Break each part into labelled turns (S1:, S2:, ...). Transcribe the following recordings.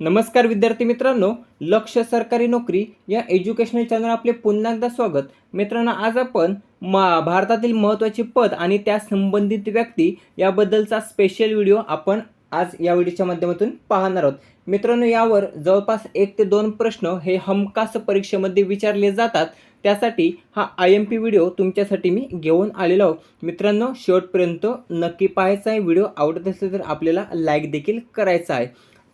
S1: नमस्कार विद्यार्थी मित्रांनो लक्ष सरकारी नोकरी या एज्युकेशनल चॅनल आपले पुन्हा एकदा स्वागत. मित्रांनो आज आपण मा भारतातील महत्त्वाचे पद आणि त्या संबंधित व्यक्ती याबद्दलचा स्पेशल व्हिडिओ आपण आज या व्हिडिओच्या माध्यमातून पाहणार आहोत. मित्रांनो यावर जवळपास एक ते दोन प्रश्न हे हमखास परीक्षेमध्ये विचारले जातात. त्यासाठी हा आय एम पी व्हिडिओ तुमच्यासाठी मी घेऊन आलेलो आहोत. मित्रांनो शेवटपर्यंत नक्की पाहायचा आहे. व्हिडिओ आवडत असेल तर आपल्याला लाईक देखील करायचा आहे.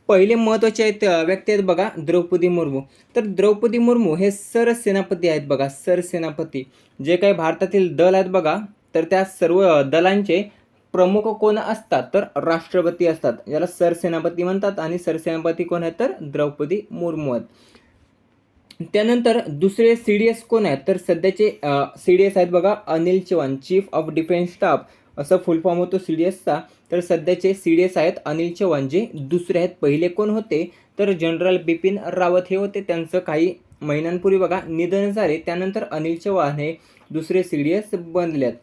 S1: पहिले महत्त्वाचे आहेत व्यक्ती आहेत बघा द्रौपदी मुर्मू. तर द्रौपदी मुर्मू हे सरसेनापती आहेत बघा सरसेनापती. जे काही भारतातील दल आहेत बघा तर त्या सर्व दलांचे प्रमुख कोण असतात? तर राष्ट्रपती असतात. याला सरसेनापती म्हणतात आणि सरसेनापती कोण आहेत? तर द्रौपदी मुर्मू आहेत. त्यानंतर दुसरे सी डी एस कोण आहेत? तर सध्याचे सी डी एस आहेत बघा Anil Chavan chief of defence staff. असं फुल फॉर्म होतो सी डी एसचा तर सध्याचे सी डी एस आहेत अनिल चव्हाण जे दुसरे आहेत पहिले कोण होते? तर जनरल बिपिन रावत हे होते. त्यांचं काही महिन्यांपूर्वी बघा निधन झाले. त्यानंतर अनिल चव्हाण हे दुसरे सी डी एस बनले आहेत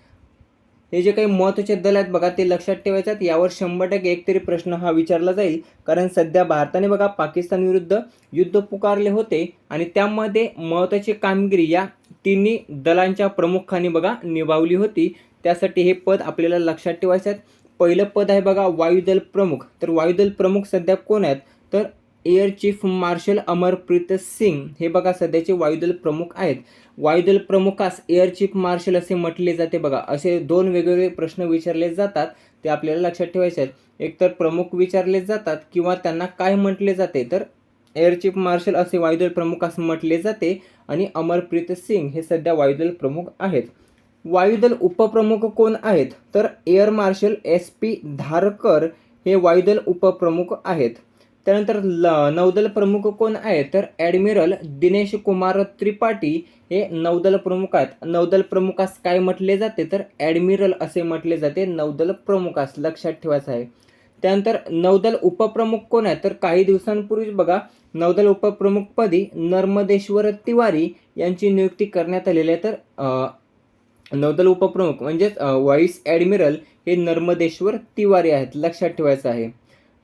S1: हे जे काही महत्त्वाचे दल आहेत बघा ते लक्षात ठेवायचं आहेत. यावर शंभर टक्के एक तरी प्रश्न हा विचारला जाईल. कारण सध्या भारताने बघा पाकिस्तान विरुद्ध युद्ध पुकारले होते. आणि त्यामध्ये महत्त्वाची कामगिरी या तिन्ही दलांच्या प्रमुखांनी बघा निभावली होती. त्यासाठी हे पद आपल्याला लक्षात ठेवायचं आहेत पहिलं पद आहे बघा वायुदल प्रमुख. तर वायुदल प्रमुख सध्या कोण आहेत? तर air chief marshal Amarpreet Singh हे बघा सध्याचे वायुदल प्रमुख आहेत. वायुदल प्रमुखास एअर चीफ मार्शल असे म्हटले जाते बघा. असे दोन वेगवेगळे प्रश्न विचारले जातात ते आपल्याला लक्षात ठेवायचे आहेत. एकतर प्रमुख विचारले जातात किंवा त्यांना काय म्हटले जाते तर एअर चीफ मार्शल असे वायुदल प्रमुखास म्हटले जाते आणि अमरप्रीत सिंग हे सध्या वायुदल प्रमुख आहेत. वायुदल उपप्रमुख कोण आहेत? तर air marshal S P Dharkar हे वायुदल उपप्रमुख आहेत. त्यानंतर ल नौदल प्रमुख कोण आहेत? तर ॲडमिरल दिनेश कुमार त्रिपाठी हे नौदल प्रमुख आहेत. नौदल प्रमुखास काय म्हटले जाते? तर ॲडमिरल असे म्हटले जाते. नौदल प्रमुखास लक्षात ठेवायचं आहे. त्यानंतर नौदल उपप्रमुख कोण आहेत? तर काही दिवसांपूर्वीच बघा नौदल उपप्रमुखपदी नर्मदेश्वर तिवारी यांची नियुक्ती करण्यात आलेली आहे. तर नौदल उपप्रमुख म्हणजेच व्हाईस ॲडमिरल हे नर्मदेश्वर तिवारी आहेत लक्षात ठेवायचं आहे.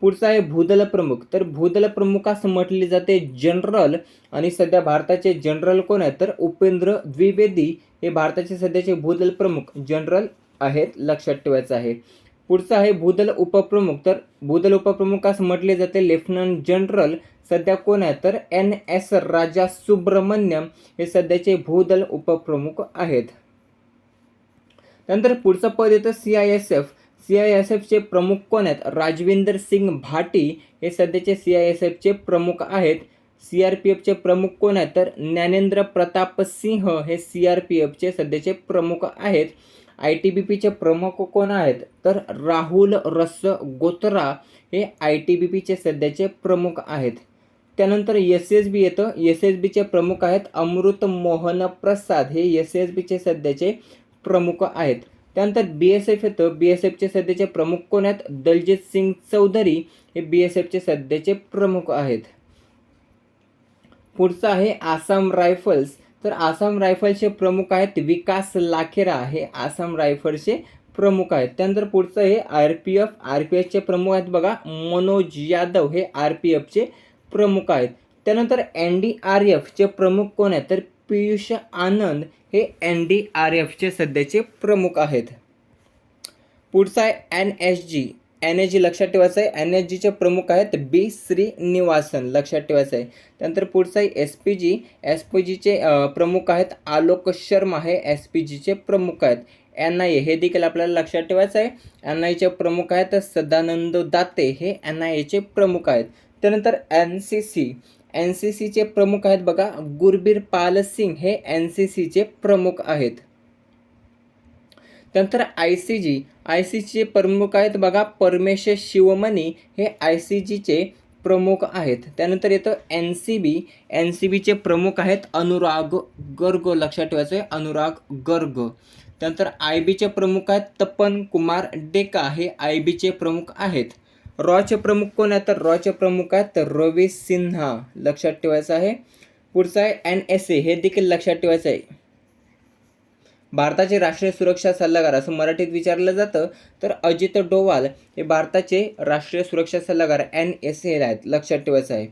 S1: पुढचा आहे भूदल प्रमुख. तर भूदल प्रमुखास म्हटले जाते जनरल आणि सध्या भारताचे जनरल कोण आहेत? तर उपेंद्र द्विवेदी हे भारताचे सध्याचे भूदल प्रमुख जनरल आहेत लक्षात ठेवायचं आहे. पुढचं आहे भूदल उपप्रमुख. तर भूदल उपप्रमुखास म्हटले जाते लेफ्टनंट जनरल. सध्या कोण आहे? तर एन एस राजा सुब्रमण्यम हे सध्याचे भूदल उपप्रमुख आहेत. त्यानंतर पुढचं पद येतं C I S F C I S एफचे प्रमुख कोण आहेत? राजविंदर सिंग भाटी हे सध्याचे सी आय एस एफचे प्रमुख आहेत. सी आर पी एफचे प्रमुख कोण आहेत? तर ज्ञानेंद्र प्रताप सिंह हे सी आर पी एफचे सध्याचे प्रमुख आहेत. आय टी बी पीचे प्रमुख कोण आहेत? तर राहुल रस गोत्रा हे आय टी बी पीचे सध्याचे प्रमुख आहेत. त्यानंतर एस एस बी येतं. एस एस बीचे प्रमुख आहेत अमृत मोहन प्रसाद. हे एस एस बीचे सध्याचे प्रमुख आहेत. त्यानंतर बी एस एफ येतं. बी एस एफचे सध्याचे प्रमुख कोण आहेत? दलजित सिंग चौधरी हे बी एस एफचे सध्याचे प्रमुख आहेत. पुढचं आहे आसाम रायफल्स. तर आसाम रायफल्सचे प्रमुख आहेत विकास लाखेरा. हे आसाम रायफल्सचे प्रमुख आहेत. त्यानंतर पुढचं हे R P F. R P एफचे प्रमुख आहेत बघा. मनोज यादव हे आर पी एफचे प्रमुख आहेत. त्यानंतर एन डी आर एफचे प्रमुख कोण आहेत? तर पियुष आनंद हे एन डी आर एफचे सध्याचे प्रमुख आहेत. पुढचा आहे N S G. N S G लक्षात ठेवायचं आहे. एन एस जीचे प्रमुख आहेत बी श्रीनिवासन लक्षात ठेवायचं आहे. त्यानंतर पुढचं आहे S P G. S P जीचे प्रमुख आहेत आलोक शर्मा हे एस पी जीचे प्रमुख आहेत. एन आय ए हे देखील आपल्याला लक्षात ठेवायचं आहे. एन आय एचे प्रमुख आहेत सदानंद दाते हे एन आय एचे प्रमुख आहेत. त्यानंतर N C C. N C सीचे प्रमुख आहेत बघा. गुरबीर पाल सिंग हे एन सी सीचे प्रमुख आहेत. त्यानंतर I C G. I C जीचे प्रमुख आहेत बघा. परमेश्वर शिवमणी हे आय सी जीचे प्रमुख आहेत. त्यानंतर येतं N C B. N C बीचे प्रमुख आहेत अनुराग गर्ग. लक्षात ठेवायचं आहे अनुराग गर्ग. त्यानंतर आय बीचे प्रमुख आहेत तपन कुमार डेका हे आय बीचे प्रमुख आहेत. रॉचे प्रमुख कोण आहेत? तर रॉचे प्रमुख आहेत तर रवी सिन्हा लक्षात ठेवायचं आहे. पुढचं आहे एन एस ए हे देखील लक्षात ठेवायचं आहे. भारताचे राष्ट्रीय सुरक्षा सल्लागार असं मराठीत विचारलं जातं. तर अजित डोवाल हे भारताचे राष्ट्रीय सुरक्षा सल्लागार एन एस ए आहेत लक्षात ठेवायचं आहे.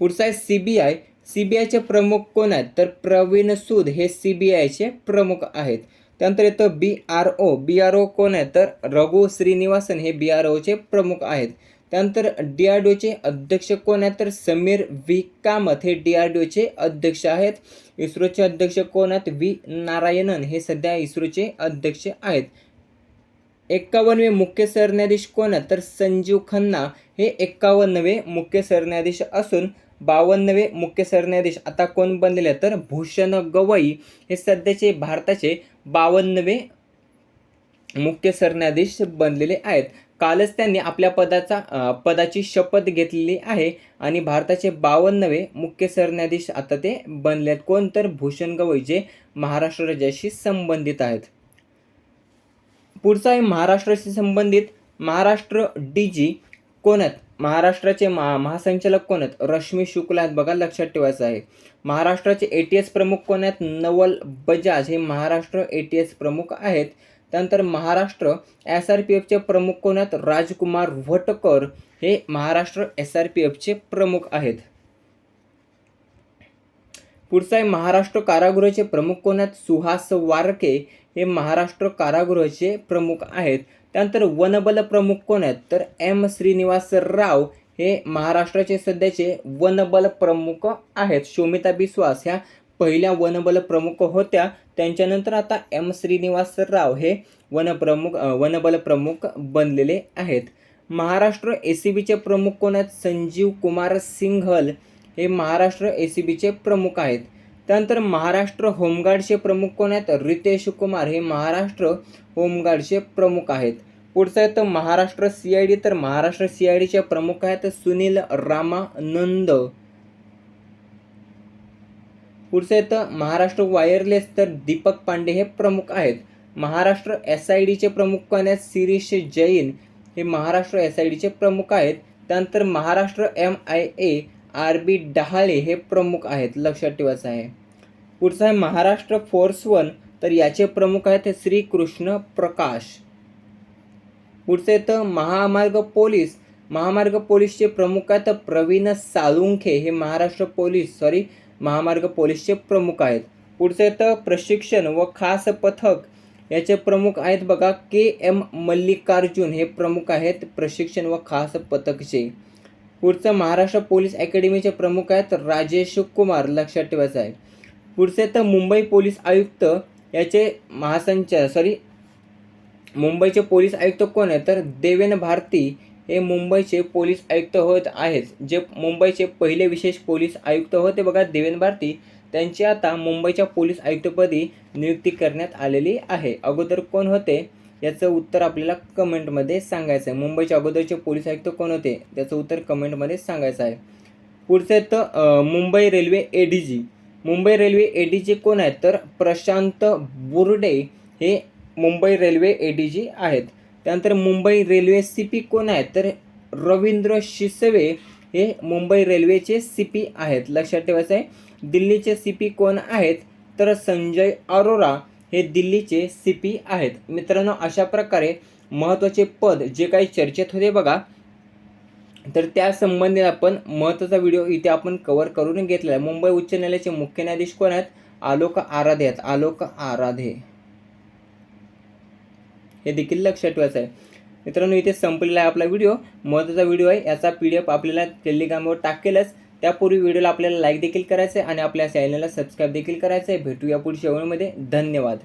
S1: पुढचं आहे C B I. C B आयचे प्रमुख कोण आहेत? तर प्रवीण सूद हे सी बी आयचे प्रमुख आहेत. त्यानंतर येतं बी R O B R O कोण आहेत तर रघु श्रीनिवासन हे बी आर ओचे प्रमुख आहेत. त्यानंतर डी आर डी ओचे अध्यक्ष कोण आहेत? तर समीर व्ही. कामत हे डी आर डी ओचे अध्यक्ष आहेत. इस्रोचे अध्यक्ष कोण आहेत? व्ही. नारायणन हे सध्या इस्रोचे अध्यक्ष आहेत. एक्कावन्नवे मुख्य सरन्यायाधीश कोण आहेत? तर संजीव खन्ना हे एक्कावन्नवे मुख्य सरन्यायाधीश असून बावन्नवे मुख्य सरन्यायाधीश आता कोण बनलेले तर भूषण गवई हे सध्याचे भारताचे बावन्नवे मुख्य सरन्यायाधीश बनलेले आहेत. कालच त्यांनी आपल्या पदाचा पदाची शपथ घेतलेली आहे आणि भारताचे बावन्नवे मुख्य सरन्यायाधीश आता ते बनले आहेत. कोण तर? भूषण गवई जे महाराष्ट्र राज्याशी संबंधित आहेत. पुढचा आहे महाराष्ट्राशी संबंधित. महाराष्ट्र डी जी कोण आहेत? महाराष्ट्राचे महा महासंचालक कोण आहेत? रश्मी शुक्ला आहेत. बघा लक्षात ठेवायचं आहे. महाराष्ट्राचे ए टी एस प्रमुख कोण आहेत? नवल बजाज हे महाराष्ट्र ए टी एस प्रमुख आहेत. त्यानंतर महाराष्ट्र एस आर पी एफचे प्रमुख कोण आहेत? राजकुमार भटकर हे महाराष्ट्र एस आर पी एफचे प्रमुख आहेत. पुढचा आहे महाराष्ट्र कारागृहाचे प्रमुख कोण आहेत? सुहास वारके हे महाराष्ट्र कारागृहाचे प्रमुख आहेत. त्यानंतर वनबल प्रमुख कोण आहेत? तर एम श्रीनिवास राव हे महाराष्ट्राचे सध्याचे वनबल प्रमुख आहेत. शोमिता बिस्वास ह्या पहिल्या वनबल प्रमुख होत्या. त्यांच्यानंतर आता एम श्रीनिवास राव हे वनप्रमुख वनबल प्रमुख बनलेले आहेत. महाराष्ट्र ए सी बीचे प्रमुख कोण आहेत? संजीव कुमार सिंघल हे महाराष्ट्र ए सी बीचे प्रमुख आहेत. त्यानंतर महाराष्ट्र होमगार्डचे प्रमुख कोण आहेत? रितेश कुमार. हे महाराष्ट्र होमगार्डचे प्रमुख आहेत. पुढचं येतं महाराष्ट्र सी आय डी तर महाराष्ट्र सी आय डीचे प्रमुख आहेत सुनील रामानंद. पुढचं येतं महाराष्ट्र वायरलेस तर दीपक पांडे हे प्रमुख आहेत. महाराष्ट्र एस आय डीचे प्रमुख कोण आहेत? शिरीष जैन. हे महाराष्ट्र एस आय डीचे प्रमुख आहेत. त्यानंतर Maharashtra M I A R B Dahale हे प्रमुख आहेत लक्षात ठेवायचं आहे. पुढचं आहे महाराष्ट्र फोर्स वन तर याचे प्रमुख आहेत श्रीकृष्ण प्रकाश. पुढचं येतं महामार्ग पोलीस. महामार्ग पोलीसचे प्रमुख आहेत प्रवीण साळुंखे. हे महाराष्ट्र पोलीस सॉरी महामार्ग पोलीसचे प्रमुख आहेत. पुढचं येतं प्रशिक्षण व खास पथक. याचे प्रमुख आहेत बघा के एम मल्लिकार्जुन. हे प्रमुख आहेत प्रशिक्षण व खास पथकचे. पुढचं महाराष्ट्र पोलीस अकॅडमीचे प्रमुख आहेत राजेश कुमार लक्षात ठेवायचं आहे पुढचे तर मुंबई पोलीस आयुक्त याचे महासंचालक सॉरी मुंबईचे पोलीस आयुक्त कोण आहेत? तर देवेन भारती हे मुंबईचे पोलीस आयुक्त होत आहेत. जे मुंबईचे पहिले विशेष पोलीस आयुक्त होते बघा देवेन भारती. त्यांची आता मुंबईच्या पोलीस आयुक्तपदी नियुक्ती करण्यात आलेली आहे. अगोदर कोण होते? याचं उत्तर आपल्याला कमेंटमध्ये सांगायचं आहे. मुंबईच्या अगोदरचे पोलीस आयुक्त कोण होते? त्याचं उत्तर कमेंटमध्ये सांगायचं आहे. पुढचं येतं Mumbai railway A D G Mumbai railway A D G कोण आहेत? तर प्रशांत बुर्डे हे Mumbai railway A D G आहेत. त्यानंतर मुंबई रेल्वे सी पी कोण आहेत? तर रवींद्र शिसवे हे मुंबई रेल्वेचे सी पी आहेत. लक्षात ठेवायचं आहे. दिल्लीचे सी पी कोण आहेत? तर संजय अरोरा. हे दिल्लीचे सी पी आहेत. मित्रांनो अशा प्रकारे महत्त्वाचे पद जे काही चर्चेत होते बघा तर त्या संबंधित आपण महत्त्वाचा व्हिडिओ इथे आपण कव्हर करून घेतला आहे. मुंबई उच्च न्यायालयाचे मुख्य न्यायाधीश कोण आहेत? आलोक आराधे आहेत. आलोक आराधे. हे देखील लक्षात ठेवायचं आहे. मित्रांनो इथे संपलेला आहे आपला व्हिडिओ. महत्त्वाचा व्हिडिओ आहे. याचा पी डी एफ आपल्याला टेलिग्रामवर टाकेलच. त्यापूर्वी व्हिडिओला आपल्याला लाईक देखील करायचं आहे आणि आपल्या चॅनलला सबस्क्राईब देखील करायचं आहे भेटूया पुढच्या व्हिडिओमध्ये. धन्यवाद.